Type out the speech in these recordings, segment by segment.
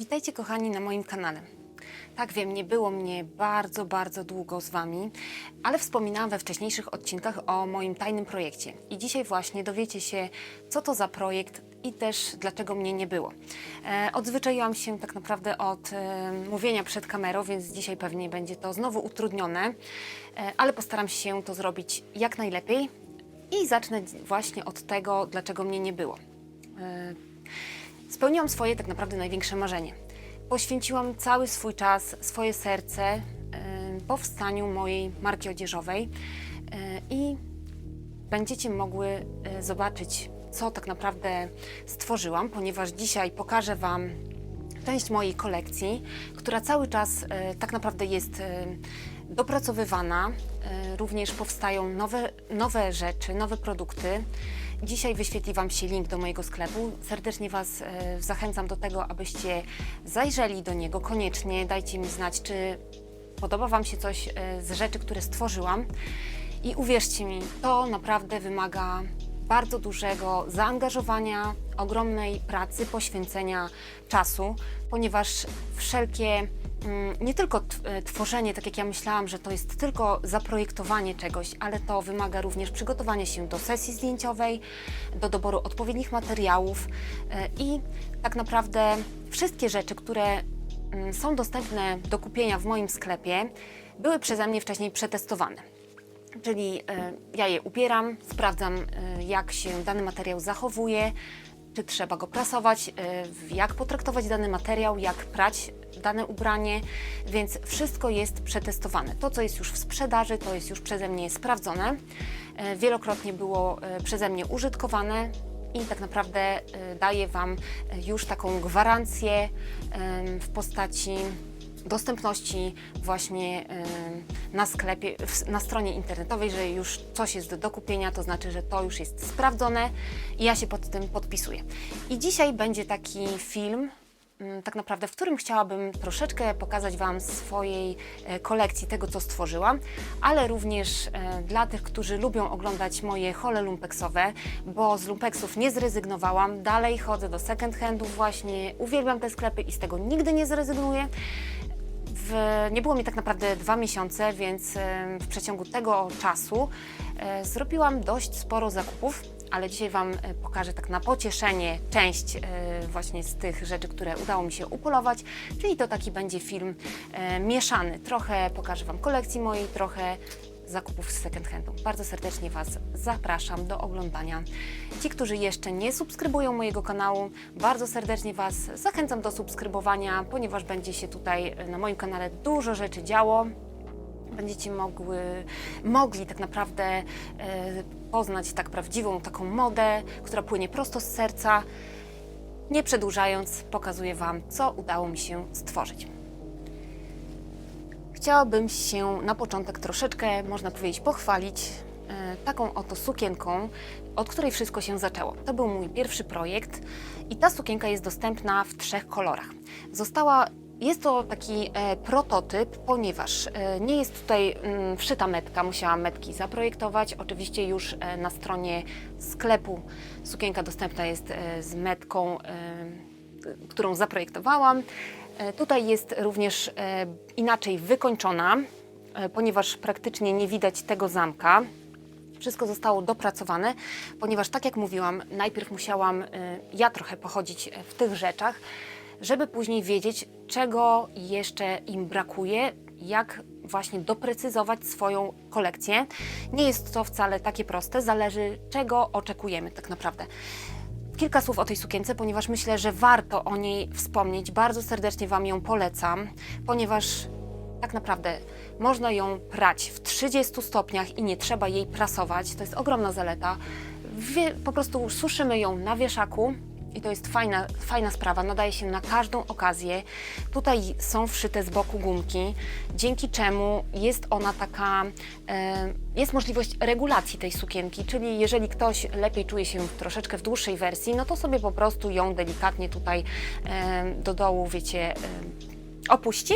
Witajcie kochani na moim kanale. Tak wiem, nie było mnie bardzo, bardzo długo z Wami, ale wspominałam we wcześniejszych odcinkach o moim tajnym projekcie. I dzisiaj właśnie dowiecie się, co to za projekt i też dlaczego mnie nie było. E, odzwyczaiłam się tak naprawdę od e, mówienia przed kamerą, więc dzisiaj pewnie będzie to znowu utrudnione, e, ale postaram się to zrobić jak najlepiej i zacznę właśnie od tego, dlaczego mnie nie było. E, Spełniłam swoje tak naprawdę największe marzenie. Poświęciłam cały swój czas, swoje serce powstaniu mojej marki odzieżowej y, i będziecie mogły y, zobaczyć, co tak naprawdę stworzyłam, ponieważ dzisiaj pokażę Wam część mojej kolekcji, która cały czas e, tak naprawdę jest e, dopracowywana. E, również powstają nowe, nowe rzeczy, nowe produkty. Dzisiaj wyświetli Wam się link do mojego sklepu. Serdecznie Was e, zachęcam do tego, abyście zajrzeli do niego koniecznie. Dajcie mi znać, czy podoba Wam się coś e, z rzeczy, które stworzyłam. I uwierzcie mi, to naprawdę wymaga bardzo dużego zaangażowania, ogromnej pracy, poświęcenia czasu, ponieważ wszelkie nie tylko e, tworzenie, tak jak ja myślałam, że to jest tylko zaprojektowanie czegoś, ale to wymaga również przygotowania się do sesji zdjęciowej, do doboru odpowiednich materiałów e, i tak naprawdę wszystkie rzeczy, które mm, są dostępne do kupienia w moim sklepie, były przeze mnie wcześniej przetestowane. Czyli e, ja je ubieram, sprawdzam, jak się dany materiał zachowuje, czy trzeba go prasować, jak potraktować dany materiał, jak prać dane ubranie, więc wszystko jest przetestowane. To, co jest już w sprzedaży, to jest już przeze mnie sprawdzone. E, Wielokrotnie było e, przeze mnie użytkowane i tak naprawdę e, daję Wam już taką gwarancję w postaci dostępności właśnie na sklepie, na stronie internetowej, że już coś jest do kupienia, to znaczy, że to już jest sprawdzone i ja się pod tym podpisuję. I dzisiaj będzie taki film, tak naprawdę, w którym chciałabym troszeczkę pokazać Wam swojej e, kolekcji, tego co stworzyłam, ale również e, dla tych, którzy lubią oglądać moje hole lumpeksowe, bo z lumpeksów nie zrezygnowałam, dalej chodzę do second handów właśnie, uwielbiam te sklepy i z tego nigdy nie zrezygnuję. W, nie było mi tak naprawdę dwa miesiące, więc em, w przeciągu tego czasu e, zrobiłam dość sporo zakupów, ale dzisiaj Wam e, pokażę tak na pocieszenie część e, właśnie z tych rzeczy, które udało mi się upolować, czyli to taki będzie film e, mieszany. Trochę pokażę Wam kolekcji mojej, trochę zakupów z second handu. Bardzo serdecznie Was zapraszam do oglądania. Ci, którzy jeszcze nie subskrybują mojego kanału, bardzo serdecznie Was zachęcam do subskrybowania, ponieważ będzie się tutaj na moim kanale dużo rzeczy działo. Będziecie mogły, mogli tak naprawdę poznać tak prawdziwą taką modę, która płynie prosto z serca. Nie przedłużając, pokazuję Wam, co udało mi się stworzyć. Chciałabym się na początek troszeczkę, można powiedzieć, pochwalić e, taką oto sukienką, od której wszystko się zaczęło. To był mój pierwszy projekt i ta sukienka jest dostępna w trzech kolorach. Została, jest to taki e, prototyp, ponieważ e, nie jest tutaj mm, wszyta metka, musiałam metki zaprojektować. Oczywiście już e, na stronie sklepu sukienka dostępna jest e, z metką. E, którą zaprojektowałam. E, Tutaj jest również e, inaczej wykończona, e, ponieważ praktycznie nie widać tego zamka. Wszystko zostało dopracowane, ponieważ tak jak mówiłam, najpierw musiałam e, ja trochę pochodzić e, w tych rzeczach, żeby później wiedzieć, czego jeszcze im brakuje, jak właśnie doprecyzować swoją kolekcję. Nie jest to wcale takie proste, zależy czego oczekujemy tak naprawdę. Kilka słów o tej sukience, ponieważ myślę, że warto o niej wspomnieć. Bardzo serdecznie Wam ją polecam, ponieważ tak naprawdę można ją prać w 30 stopniach i nie trzeba jej prasować. To jest ogromna zaleta. Po prostu suszymy ją na wieszaku. I to jest fajna, fajna sprawa, nadaje się na każdą okazję. Tutaj są wszyte z boku gumki, dzięki czemu jest ona taka, e, jest możliwość regulacji tej sukienki, czyli jeżeli ktoś lepiej czuje się troszeczkę w dłuższej wersji, no to sobie po prostu ją delikatnie tutaj e, do dołu, wiecie, e, opuści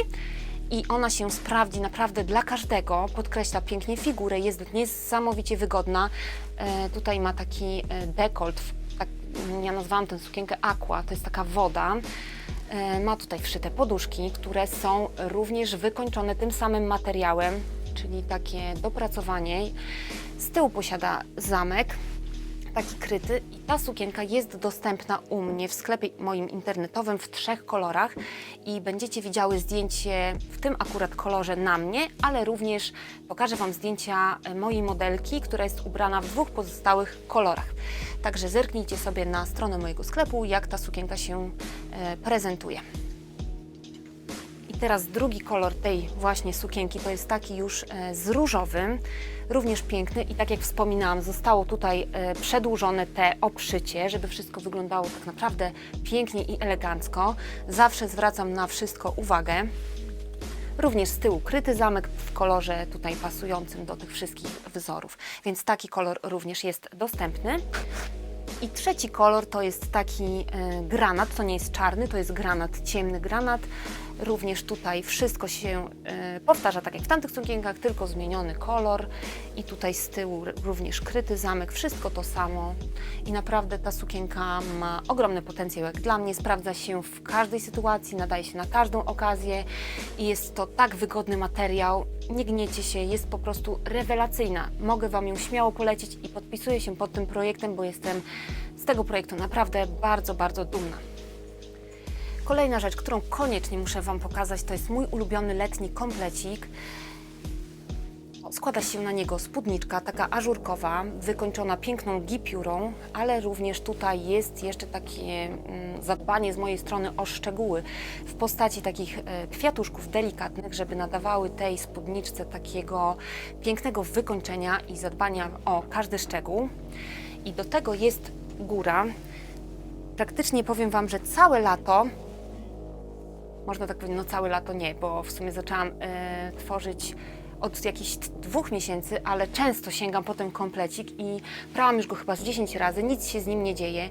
i ona się sprawdzi naprawdę dla każdego. Podkreśla pięknie figurę, jest niesamowicie wygodna. E, tutaj ma taki dekolt, ja nazwałam tę sukienkę aqua, to jest taka woda. E, Ma tutaj wszyte poduszki, które są również wykończone tym samym materiałem, czyli takie dopracowanie. Z tyłu posiada zamek, taki kryty i ta sukienka jest dostępna u mnie w sklepie moim internetowym w trzech kolorach i będziecie widziały zdjęcie w tym akurat kolorze na mnie, ale również pokażę Wam zdjęcia e, mojej modelki, która jest ubrana w dwóch pozostałych kolorach. Także zerknijcie sobie na stronę mojego sklepu, jak ta sukienka się e, prezentuje. I teraz drugi kolor tej właśnie sukienki to jest taki już e, z różowym, również piękny i tak jak wspominałam, zostało tutaj e, przedłużone te obszycie, żeby wszystko wyglądało tak naprawdę pięknie i elegancko. Zawsze zwracam na wszystko uwagę. Również z tyłu kryty zamek w kolorze tutaj pasującym do tych wszystkich wzorów, więc taki kolor również jest dostępny. I trzeci kolor to jest taki e, granat, to nie jest czarny, to jest granat, ciemny granat. Również tutaj wszystko się e, powtarza tak jak w tamtych sukienkach, tylko zmieniony kolor. I tutaj z tyłu również kryty zamek, wszystko to samo. I naprawdę ta sukienka ma ogromny potencjał. Jak dla mnie sprawdza się w każdej sytuacji, nadaje się na każdą okazję i jest to tak wygodny materiał. Nie gniecie się, jest po prostu rewelacyjna. Mogę Wam ją śmiało polecić i podpisuję się pod tym projektem, bo jestem z tego projektu naprawdę bardzo, bardzo dumna. Kolejna rzecz, którą koniecznie muszę Wam pokazać, to jest mój ulubiony letni komplecik. Składa się na niego spódniczka, taka ażurkowa, wykończona piękną gipiurą, ale również tutaj jest jeszcze takie mm, zadbanie z mojej strony o szczegóły w postaci takich e, kwiatuszków delikatnych, żeby nadawały tej spódniczce takiego pięknego wykończenia i zadbania o każdy szczegół. I do tego jest góra. Praktycznie powiem Wam, że całe lato można tak powiedzieć, no całe lato nie, bo w sumie zaczęłam e, tworzyć od jakichś dwóch miesięcy, ale często sięgam po ten komplecik i prałam już go chyba z 10 razy, nic się z nim nie dzieje.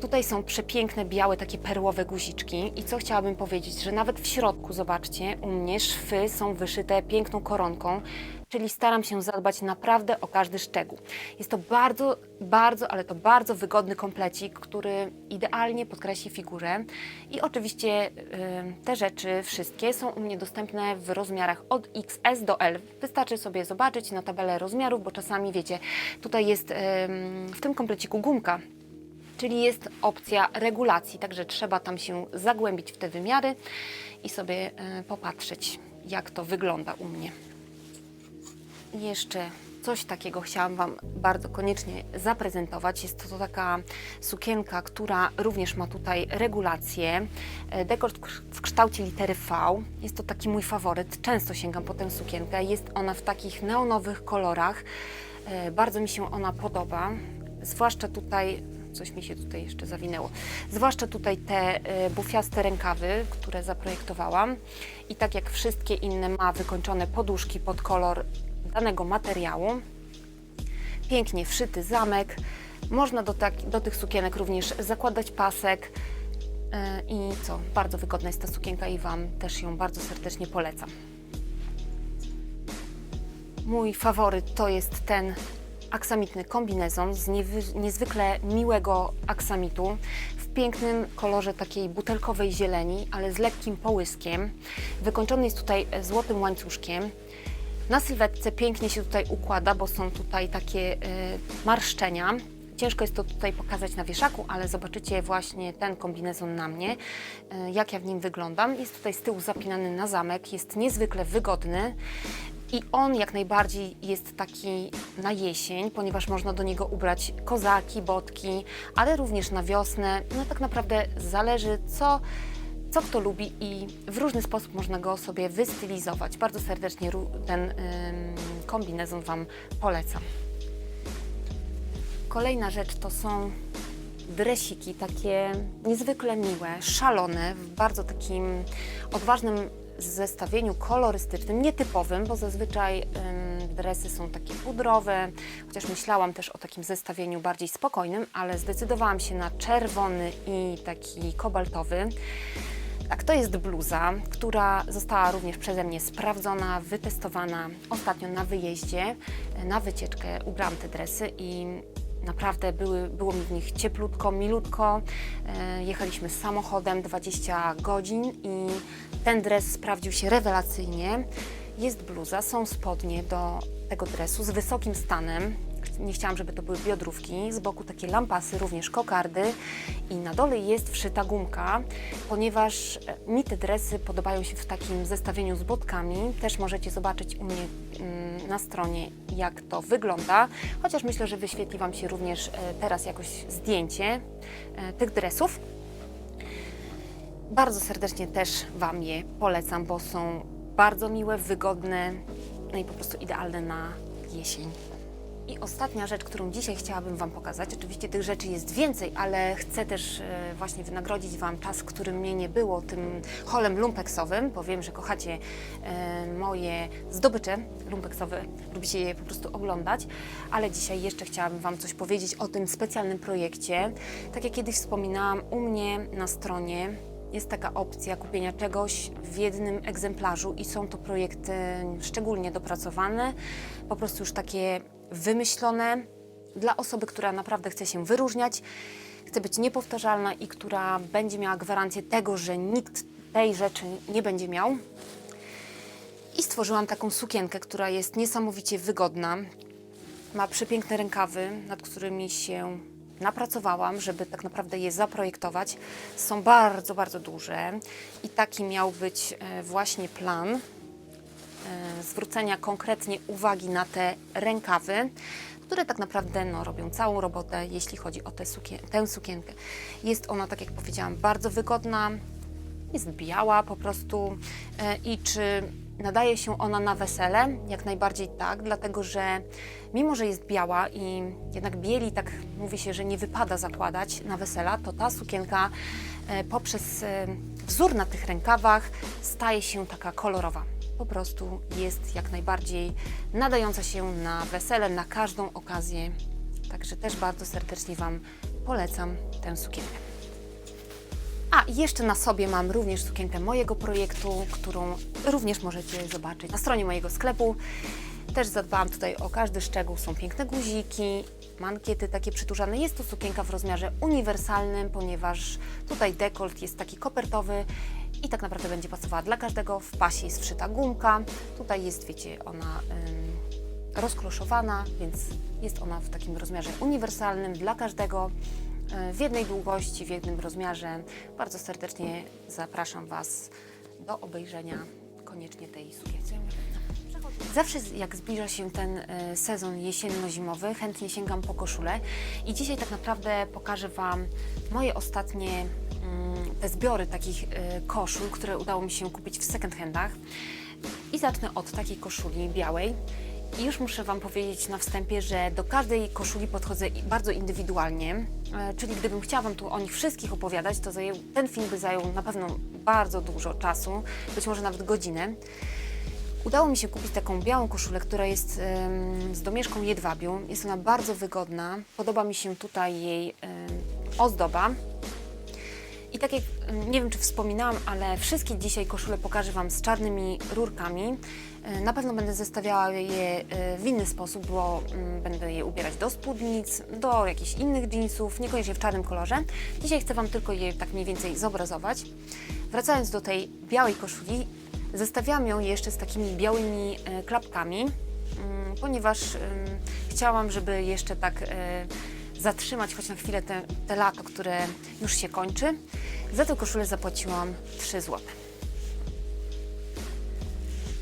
Tutaj są przepiękne, białe, takie perłowe guziczki i co chciałabym powiedzieć, że nawet w środku, zobaczcie, u mnie szwy są wyszyte piękną koronką, czyli staram się zadbać naprawdę o każdy szczegół. Jest to bardzo, bardzo, ale to bardzo wygodny komplecik, który idealnie podkreśli figurę i oczywiście y, te rzeczy wszystkie są u mnie dostępne w rozmiarach od XS do L. Wystarczy sobie zobaczyć na tabelę rozmiarów, bo czasami wiecie, tutaj jest ym, w tym kompleciku gumka, czyli jest opcja regulacji, także trzeba tam się zagłębić w te wymiary i sobie y, popatrzeć, jak to wygląda u mnie. Jeszcze coś takiego chciałam Wam bardzo koniecznie zaprezentować. Jest to taka sukienka, która również ma tutaj regulację. E, Dekor w kształcie litery V. Jest to taki mój faworyt. Często sięgam po tę sukienkę. Jest ona w takich neonowych kolorach. E, Bardzo mi się ona podoba. Zwłaszcza tutaj coś mi się tutaj jeszcze zawinęło. Zwłaszcza tutaj te e, bufiaste rękawy, które zaprojektowałam. I tak jak wszystkie inne ma wykończone poduszki pod kolor danego materiału. Pięknie wszyty zamek. Można do, tak, do tych sukienek również zakładać pasek. E, I co, bardzo wygodna jest ta sukienka i Wam też ją bardzo serdecznie polecam. Mój faworyt to jest ten aksamitny kombinezon z niezwykle miłego aksamitu w pięknym kolorze takiej butelkowej zieleni, ale z lekkim połyskiem. Wykończony jest tutaj złotym łańcuszkiem. Na sylwetce pięknie się tutaj układa, bo są tutaj takie e, marszczenia. Ciężko jest to tutaj pokazać na wieszaku, ale zobaczycie właśnie ten kombinezon na mnie, e, jak ja w nim wyglądam. Jest tutaj z tyłu zapinany na zamek, jest niezwykle wygodny. I on jak najbardziej jest taki na jesień, ponieważ można do niego ubrać kozaki, botki, ale również na wiosnę. No tak naprawdę zależy, co, co kto lubi i w różny sposób można go sobie wystylizować. Bardzo serdecznie ten kombinezon Wam polecam. Kolejna rzecz to są dresiki, takie niezwykle miłe, szalone, w bardzo takim odważnym zestawieniu kolorystycznym, nietypowym, bo zazwyczaj dresy są takie pudrowe, chociaż myślałam też o takim zestawieniu bardziej spokojnym, ale zdecydowałam się na czerwony i taki kobaltowy. Tak, to jest bluza, która została również przeze mnie sprawdzona, wytestowana ostatnio na wyjeździe, na wycieczkę. Ubrałam te dresy i Naprawdę były, było mi w nich cieplutko, milutko. E, Jechaliśmy samochodem 20 godzin i ten dres sprawdził się rewelacyjnie. Jest bluza, są spodnie do tego dresu z wysokim stanem. Nie chciałam, żeby to były biodrówki. Z boku takie lampasy, również kokardy i na dole jest wszyta gumka, ponieważ e, mi te dresy podobają się w takim zestawieniu z botkami. Też możecie zobaczyć u mnie mm, na stronie, jak to wygląda, chociaż myślę, że wyświetli Wam się również e, teraz jakoś zdjęcie e, tych dresów. Bardzo serdecznie też Wam je polecam, bo są bardzo miłe, wygodne, no i po prostu idealne na jesień. I ostatnia rzecz, którą dzisiaj chciałabym Wam pokazać, oczywiście tych rzeczy jest więcej, ale chcę też e, właśnie wynagrodzić Wam czas, który mnie nie było tym holem lumpeksowym, bo wiem, że kochacie e, moje zdobycze lumpeksowe, lubicie je po prostu oglądać, ale dzisiaj jeszcze chciałabym Wam coś powiedzieć o tym specjalnym projekcie. Tak jak kiedyś wspominałam, u mnie na stronie jest taka opcja kupienia czegoś w jednym egzemplarzu i są to projekty szczególnie dopracowane, po prostu już takie wymyślone dla osoby, która naprawdę chce się wyróżniać, chce być niepowtarzalna i która będzie miała gwarancję tego, że nikt tej rzeczy nie będzie miał. I stworzyłam taką sukienkę, która jest niesamowicie wygodna. Ma przepiękne rękawy, nad którymi się napracowałam, żeby tak naprawdę je zaprojektować. Są bardzo, bardzo duże i taki miał być e, właśnie plan zwrócenia konkretnie uwagi na te rękawy, które tak naprawdę no, robią całą robotę, jeśli chodzi o tę, sukien tę sukienkę. Jest ona, tak jak powiedziałam, bardzo wygodna, jest biała po prostu E, i czy nadaje się ona na wesele? Jak najbardziej tak, dlatego że mimo, że jest biała i jednak bieli, tak mówi się, że nie wypada zakładać na wesela, to ta sukienka e, poprzez e, wzór na tych rękawach staje się taka kolorowa. Po prostu jest jak najbardziej nadająca się na wesele, na każdą okazję. Także też bardzo serdecznie Wam polecam tę sukienkę. A jeszcze na sobie mam również sukienkę mojego projektu, którą również możecie zobaczyć na stronie mojego sklepu. Też zadbałam tutaj o każdy szczegół. Są piękne guziki, mankiety takie przyturzane. Jest to sukienka w rozmiarze uniwersalnym, ponieważ tutaj dekolt jest taki kopertowy i tak naprawdę będzie pasowała dla każdego. W pasie jest wszyta gumka. Tutaj jest, wiecie, ona ym, rozkloszowana, więc jest ona w takim rozmiarze uniwersalnym dla każdego e, w jednej długości, w jednym rozmiarze. Bardzo serdecznie zapraszam Was do obejrzenia koniecznie tej sukienki. Zawsze jak zbliża się ten e, sezon jesienno-zimowy, chętnie sięgam po koszulę i dzisiaj tak naprawdę pokażę Wam moje ostatnie te zbiory takich e, koszul, które udało mi się kupić w second handach. I zacznę od takiej koszuli białej. I już muszę Wam powiedzieć na wstępie, że do każdej koszuli podchodzę bardzo indywidualnie. E, Czyli gdybym chciała Wam tu o nich wszystkich opowiadać, to ten film by zajął na pewno bardzo dużo czasu, być może nawet godzinę. Udało mi się kupić taką białą koszulę, która jest z domieszką jedwabiu. Jest ona bardzo wygodna. Podoba mi się tutaj jej ozdoba. I tak jak, em, nie wiem czy wspominałam, ale wszystkie dzisiaj koszule pokażę Wam z czarnymi rurkami. E, Na pewno będę zestawiała je e, w inny sposób, bo mm, będę je ubierać do spódnic, do jakichś innych jeansów, niekoniecznie w czarnym kolorze. Dzisiaj chcę Wam tylko je tak mniej więcej zobrazować. Wracając do tej białej koszuli, zestawiałam ją jeszcze z takimi białymi e, klapkami, mm, ponieważ chciałam, żeby jeszcze tak zatrzymać choć na chwilę te, te lato, które już się kończy. Za tę koszulę zapłaciłam 3 zł.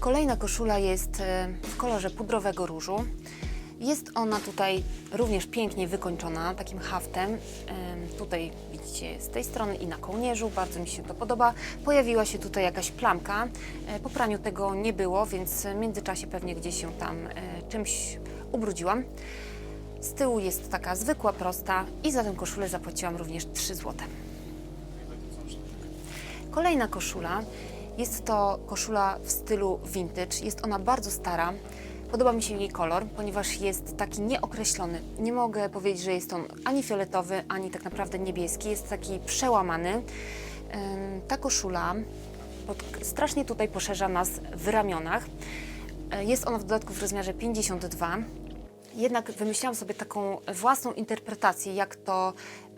Kolejna koszula jest e, w kolorze pudrowego różu. Jest ona tutaj również pięknie wykończona takim haftem. Em, Tutaj widzicie z tej strony i na kołnierzu, bardzo mi się to podoba. Pojawiła się tutaj jakaś plamka. E, Po praniu tego nie było, więc w międzyczasie pewnie gdzieś się tam e, czymś ubrudziłam. Z tyłu jest taka zwykła, prosta i za tę koszulę zapłaciłam również 3 zł. Kolejna koszula jest to koszula w stylu vintage. Jest ona bardzo stara. Podoba mi się jej kolor, ponieważ jest taki nieokreślony. Nie mogę powiedzieć, że jest on ani fioletowy, ani tak naprawdę niebieski. Jest taki przełamany. Ta koszula pod, strasznie tutaj poszerza nas w ramionach. E, Jest ona w dodatku w rozmiarze 52. jednak wymyśliłam sobie taką własną interpretację, jak to,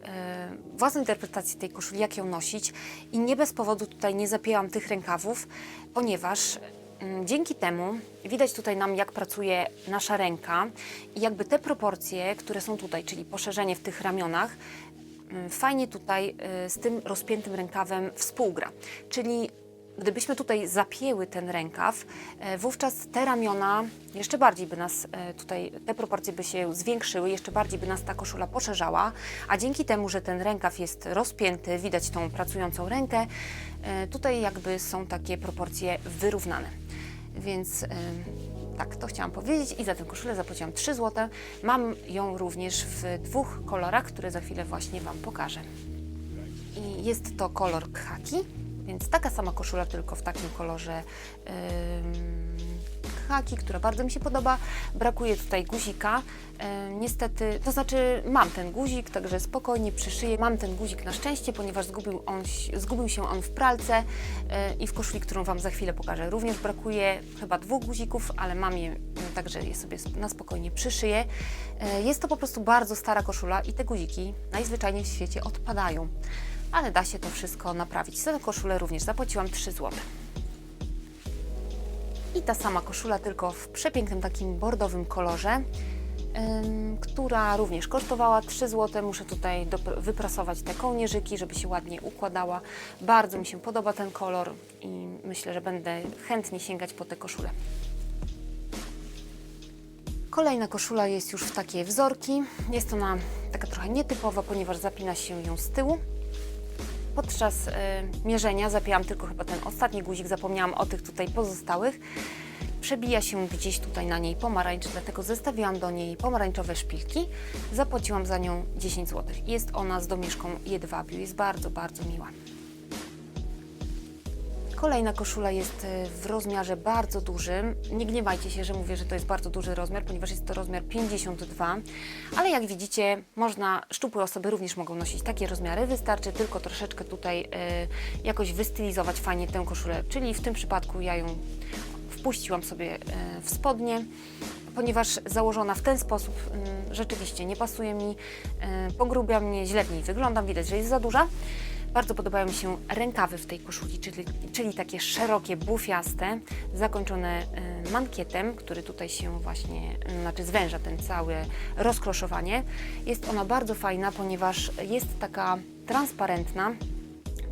e, własną interpretację tej koszuli, jak ją nosić i nie bez powodu tutaj nie zapięłam tych rękawów, ponieważ mm, dzięki temu widać tutaj nam, jak pracuje nasza ręka i jakby te proporcje, które są tutaj, czyli poszerzenie w tych ramionach, mm, fajnie tutaj y, z tym rozpiętym rękawem współgra. Czyli gdybyśmy tutaj zapięły ten rękaw, e, wówczas te ramiona jeszcze bardziej by nas e, tutaj, te proporcje by się zwiększyły, jeszcze bardziej by nas ta koszula poszerzała, a dzięki temu, że ten rękaw jest rozpięty, widać tą pracującą rękę, e, tutaj jakby są takie proporcje wyrównane. Więc tak, to chciałam powiedzieć i za tę koszulę zapłaciłam 3 zł. Mam ją również w dwóch kolorach, które za chwilę właśnie Wam pokażę. I jest to kolor khaki, więc taka sama koszula, tylko w takim kolorze ym, khaki, która bardzo mi się podoba. Brakuje tutaj guzika. Ym, niestety, to znaczy mam ten guzik, także spokojnie przyszyję. Mam ten guzik na szczęście, ponieważ zgubił, on, zgubił się on w pralce yy, i w koszuli, którą Wam za chwilę pokażę. Również brakuje chyba dwóch guzików, ale mam je, yy, także je sobie na spokojnie przyszyję. Yy, jest to po prostu bardzo stara koszula i te guziki najzwyczajniej w świecie odpadają ale da się to wszystko naprawić. Za tę koszulę również zapłaciłam 3 zł. I ta sama koszula, tylko w przepięknym takim bordowym kolorze, która również kosztowała 3 zł. Muszę tutaj wyprasować te kołnierzyki, żeby się ładnie układała. Bardzo mi się podoba ten kolor i myślę, że będę chętnie sięgać po tę koszulę. Kolejna koszula jest już w takie wzorki. Jest ona taka trochę nietypowa, ponieważ zapina się ją z tyłu. Podczas y, mierzenia zapięłam tylko chyba ten ostatni guzik, zapomniałam o tych tutaj pozostałych. Przebija się gdzieś tutaj na niej pomarańcz, dlatego zestawiłam do niej pomarańczowe szpilki. Zapłaciłam za nią 10 zł. Jest ona z domieszką jedwabiu, jest bardzo, bardzo miła. Kolejna koszula jest y, w rozmiarze bardzo dużym. Nie gniewajcie się, że mówię, że to jest bardzo duży rozmiar, ponieważ jest to rozmiar 52, ale jak widzicie, można, szczupłe osoby również mogą nosić takie rozmiary. Wystarczy tylko troszeczkę tutaj y, jakoś wystylizować fajnie tę koszulę, czyli w tym przypadku ja ją wpuściłam sobie y, w spodnie, ponieważ założona w ten sposób y, rzeczywiście nie pasuje mi, y, pogrubia mnie, źle w niej wyglądam, widać, że jest za duża. Bardzo podobają mi się rękawy w tej koszuli, czyli, czyli takie szerokie, bufiaste, zakończone y, mankietem, który tutaj się właśnie, y, znaczy zwęża ten cały rozkroszowanie. Jest ona bardzo fajna, ponieważ jest taka transparentna,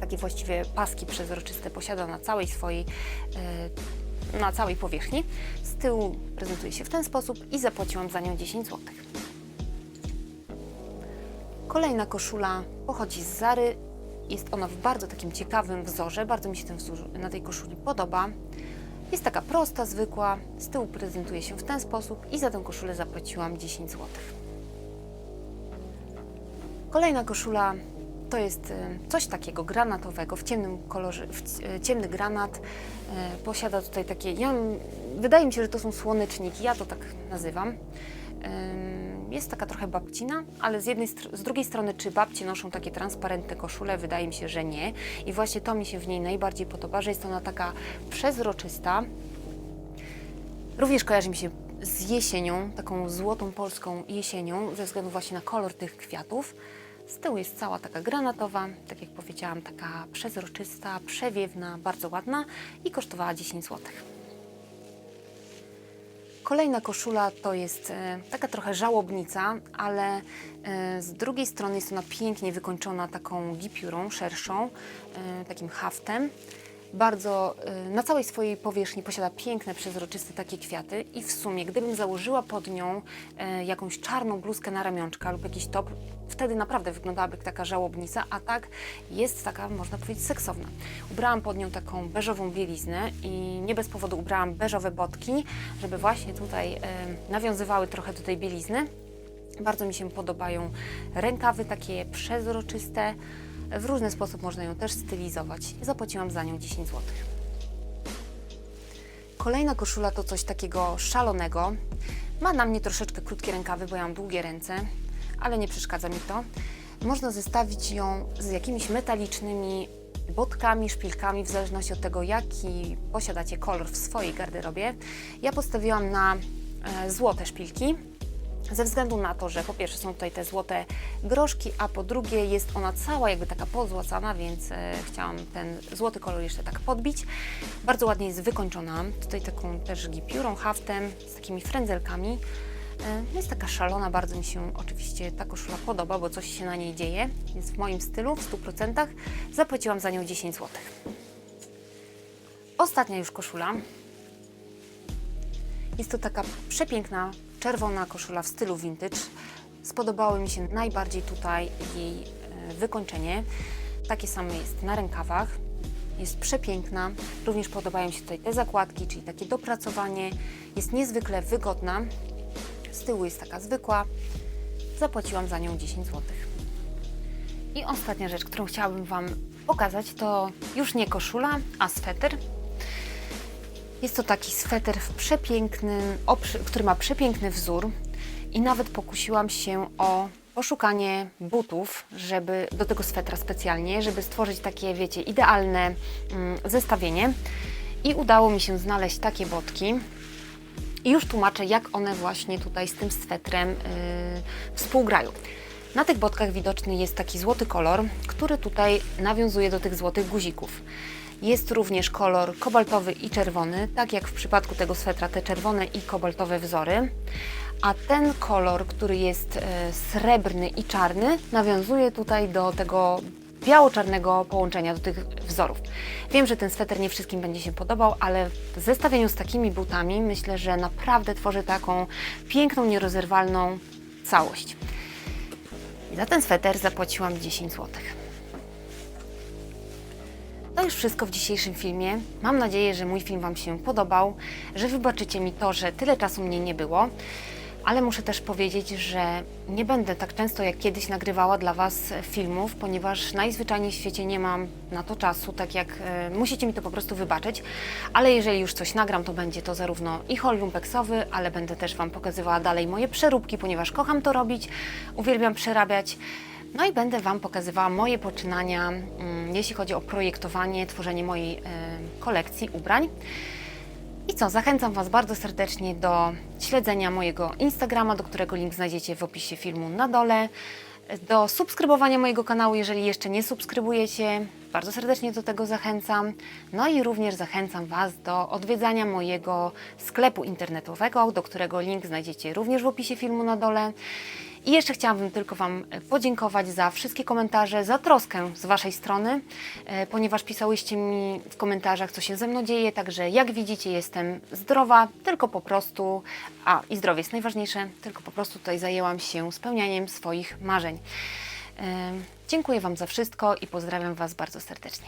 takie właściwie paski przezroczyste posiada na całej swojej, y, na całej powierzchni. Z tyłu prezentuje się w ten sposób i zapłaciłam za nią 10 zł. Kolejna koszula pochodzi z Zary. Jest ona w bardzo takim ciekawym wzorze. Bardzo mi się ten wzór na tej koszuli podoba. Jest taka prosta, zwykła. Z tyłu prezentuje się w ten sposób i za tę koszulę zapłaciłam 10 zł. Kolejna koszula to jest e, coś takiego granatowego w ciemnym kolorze, w e, ciemny granat. E, Posiada tutaj takie, ja, wydaje mi się, że to są słoneczniki, ja to tak nazywam. Jest taka trochę babcina, ale z, jednej, z drugiej strony, czy babcie noszą takie transparentne koszule? Wydaje mi się, że nie. I właśnie to mi się w niej najbardziej podoba, że jest ona taka przezroczysta. Również kojarzy mi się z jesienią, taką złotą polską jesienią, ze względu właśnie na kolor tych kwiatów. Z tyłu jest cała taka granatowa, tak jak powiedziałam, taka przezroczysta, przewiewna, bardzo ładna i kosztowała 10 zł. Kolejna koszula to jest e, taka trochę żałobnica, ale e, z drugiej strony jest ona pięknie wykończona taką gipiurą szerszą, e, takim haftem. Bardzo na całej swojej powierzchni posiada piękne, przezroczyste takie kwiaty i w sumie, gdybym założyła pod nią jakąś czarną bluzkę na ramionczka lub jakiś top, wtedy naprawdę wyglądałaby taka żałobnica, a tak jest taka, można powiedzieć, seksowna. Ubrałam pod nią taką beżową bieliznę i nie bez powodu ubrałam beżowe botki, żeby właśnie tutaj e, nawiązywały trochę do tej bielizny. Bardzo mi się podobają rękawy takie przezroczyste. W różny sposób można ją też stylizować. Zapłaciłam za nią 10 zł. Kolejna koszula to coś takiego szalonego. Ma na mnie troszeczkę krótkie rękawy, bo ja mam długie ręce, ale nie przeszkadza mi to. Można zestawić ją z jakimiś metalicznymi botkami, szpilkami, w zależności od tego, jaki posiadacie kolor w swojej garderobie. Ja postawiłam na e, złote szpilki, Ze względu na to, że po pierwsze są tutaj te złote groszki, a po drugie jest ona cała jakby taka pozłacana, więc e, chciałam ten złoty kolor jeszcze tak podbić. Bardzo ładnie jest wykończona. Tutaj taką też gipiurą, haftem z takimi frędzelkami. E, Jest taka szalona, bardzo mi się oczywiście ta koszula podoba, bo coś się na niej dzieje. Jest w moim stylu, w 100%. Zapłaciłam za nią 10 zł. Ostatnia już koszula. Jest to taka przepiękna, czerwona koszula w stylu vintage. Spodobało mi się najbardziej tutaj jej e, wykończenie. Takie same jest na rękawach. Jest przepiękna. Również podobają się tutaj te zakładki, czyli takie dopracowanie. Jest niezwykle wygodna. Z tyłu jest taka zwykła. Zapłaciłam za nią 10 zł. I ostatnia rzecz, którą chciałabym Wam pokazać, to już nie koszula, a sweter. Jest to taki sweter w przepięknym, który ma przepiękny wzór i nawet pokusiłam się o poszukanie butów, żeby do tego swetra specjalnie, żeby stworzyć takie, wiecie, idealne mm, zestawienie. I udało mi się znaleźć takie botki. I już tłumaczę, jak one właśnie tutaj z tym swetrem yy, współgrają. Na tych botkach widoczny jest taki złoty kolor, który tutaj nawiązuje do tych złotych guzików. Jest również kolor kobaltowy i czerwony, tak jak w przypadku tego swetra, te czerwone i kobaltowe wzory. A ten kolor, który jest e, srebrny i czarny, nawiązuje tutaj do tego biało-czarnego połączenia, do tych wzorów. Wiem, że ten sweter nie wszystkim będzie się podobał, ale w zestawieniu z takimi butami myślę, że naprawdę tworzy taką piękną, nierozerwalną całość. I za ten sweter zapłaciłam 10 zł. To już wszystko w dzisiejszym filmie. Mam nadzieję, że mój film Wam się podobał, że wybaczycie mi to, że tyle czasu mnie nie było. Ale muszę też powiedzieć, że nie będę tak często jak kiedyś nagrywała dla Was filmów, ponieważ najzwyczajniej w świecie nie mam na to czasu, tak jak e, musicie mi to po prostu wybaczyć. Ale jeżeli już coś nagram, to będzie to zarówno i haul ale będę też Wam pokazywała dalej moje przeróbki, ponieważ kocham to robić, uwielbiam przerabiać. No i będę Wam pokazywała moje poczynania, mm, jeśli chodzi o projektowanie, tworzenie mojej e, kolekcji ubrań. I co, zachęcam Was bardzo serdecznie do śledzenia mojego Instagrama, do którego link znajdziecie w opisie filmu na dole, do subskrybowania mojego kanału, jeżeli jeszcze nie subskrybujecie. Bardzo serdecznie do tego zachęcam. No i również zachęcam Was do odwiedzania mojego sklepu internetowego, do którego link znajdziecie również w opisie filmu na dole. I jeszcze chciałabym tylko Wam podziękować za wszystkie komentarze, za troskę z Waszej strony, e, ponieważ pisałyście mi w komentarzach, co się ze mną dzieje, także jak widzicie jestem zdrowa, tylko po prostu, a i zdrowie jest najważniejsze, tylko po prostu tutaj zajęłam się spełnianiem swoich marzeń. E, Dziękuję Wam za wszystko i pozdrawiam Was bardzo serdecznie.